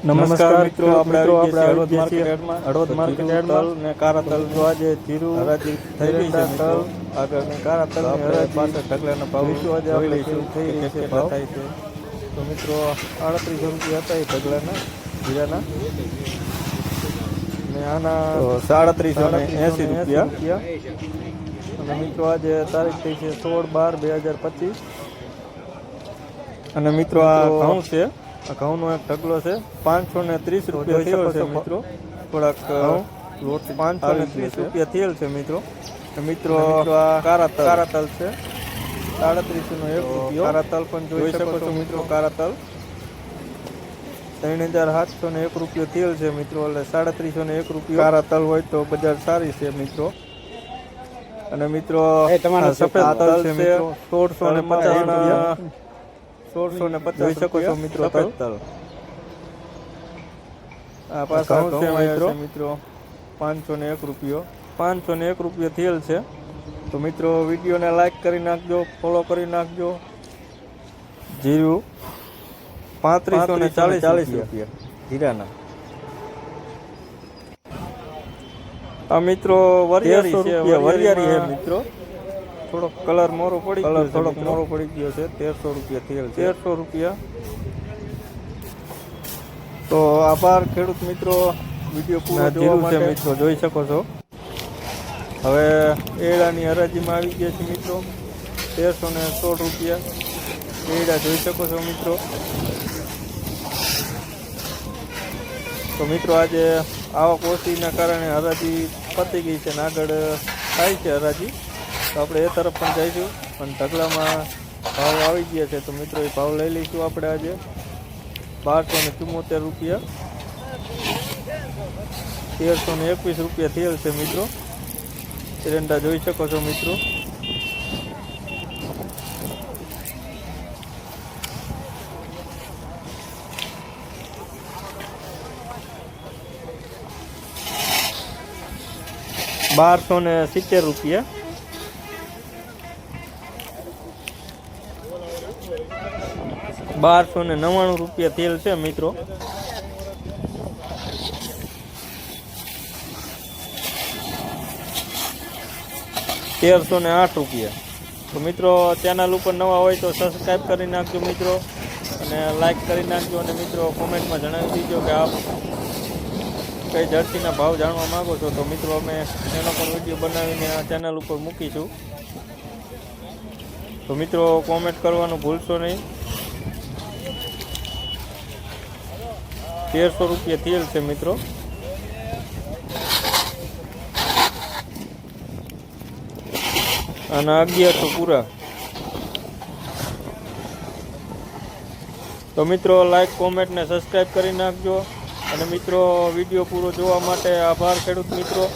નમસ્કાર મિત્રો આપણે મિત્રો આપણે હળવદ માર્કેટમાં હળવદ માર્કેટમાં ને કારા તલ મિત્રો આજે જીરું હરાજી થઈ ગઈ છે તલ આગળ ને કાળા તો તલની આપણે હરાજી પાસે ઢગલાનો ભાવ જોઈશું આજે આપણે શું થઈ રહી છે ભાવ. થાય છે. તો મિત્રો આડત્રીસ રૂપિયા હતા એ ઢગલાના જીરાના ને આના સાડત્રીસ ને એંસી રૂપિયા. અને મિત્રો આજે તારીખ થઈ છે સોળ બાર બે હજાર પચીસ. અને મિત્રો આ ઘઉં છે. ઘઉંનો એક ઢગલો છે. પાંચસો ને ત્રીસ રૂપિયા થયો છે મિત્રો. થોડાક લોટ પાંચસો ને ત્રીસ રૂપિયા. થયેલ છે મિત્રો. મિત્રો કારાતલ. કારાતલ કારા તલ છે. સાડત્રીસો નો એક રૂપિયો. કારાતલ પણ જોઈ શકો છો મિત્રો કારાતલ. ત્રણ હજાર સાતસો ને એક રૂપિયો થયેલ છે મિત્રો એટલે સાડત્રીસો ને એક રૂપિયો. કારાતલ હોય તો બજાર સારી છે મિત્રો. અને મિત્રો સફેદ તલ તલ છે મિત્રો સોળસો ને પચાસ રૂપિયા. સોળસો ને પચાસ શકો છો મિત્રો તલ તલ આ પાછા ઘઉં ઘઉં છે આવ્યા મિત્રો. મિત્રો. પાંચસો ને એક રૂપિયો. પાંચસો ને એક રૂપિયો થયેલ છે. તો મિત્રો વિડીયોને લાઈક કરી નાખજો ફોલો કરી નાખજો. જીરું પાંત્રીસો ને ચાલીસ ચાલીસ રૂપિયા. જીરાના. આ મિત્રો વરિયારી છે છે મિત્રો. થોડોક કલર મોરો પડી કલર ગયો થોડોક મોરો પડી ગયો છે તેરસો રૂપિયા થયેલ તેરસો રૂપિયા. તો આભાર ખેડૂત મિત્રો. વીડિયો પૂરો જોવા માટે. મિત્રો જોઈ શકો છો. હવે એડાની હરાજીમાં આવી ગયા છે મિત્રો. તેરસો ને સોળ રૂપિયા. એડા જોઈ શકો છો મિત્રો. તો મિત્રો આજે આવક ઓછીના કારણે હરાજી પતી ગઈ છે ને આગળ થાય છે હરાજી. તો આપણે એ તરફ પણ જઈશું. પણ ઢગલામાં ભાવ આવી ગયા છે, તો મિત્રો એ ભાવ લઈ લઈશું આપણે આજે. બારસો ને ચુમ્મોતેર રૂપિયા. તેરસો ને એકવીસ રૂપિયા થયેલ છે મિત્રો. એરંડા જોઈ શકો છો મિત્રો. બારસો ને સિત્તેર રૂપિયા. બારસો ને નવ્વાણું રૂપિયા તેલ છે, મિત્રો. તેરસો ને આઠ રૂપિયા. તો મિત્રો ચેનલ ઉપર નવા હોય તો સબસ્ક્રાઈબ કરી નાખજો, મિત્રો. અને લાઈક કરી નાખજો અને મિત્રો કોમેન્ટમાં જણાવી દીજો કે આપ કઈ જર્સીના ભાવ જાણવા માંગો છો. તો મિત્રો, અમે એનો પણ વીડિયો બનાવીને આ ચેનલ ઉપર મૂકીશું. તો મિત્રો કોમેન્ટ કરવાનું ભૂલશો નહીં. તેરસો રૂપિયા તેલ છે મિત્રો. અને અગિયારસો પૂરા. તો મિત્રો લાઈક કોમેન્ટ ને સબસ્ક્રાઈબ કરી નાખજો. અને મિત્રો વીડિયો પૂરો જોવા માટે આભાર ખેડૂત મિત્રો.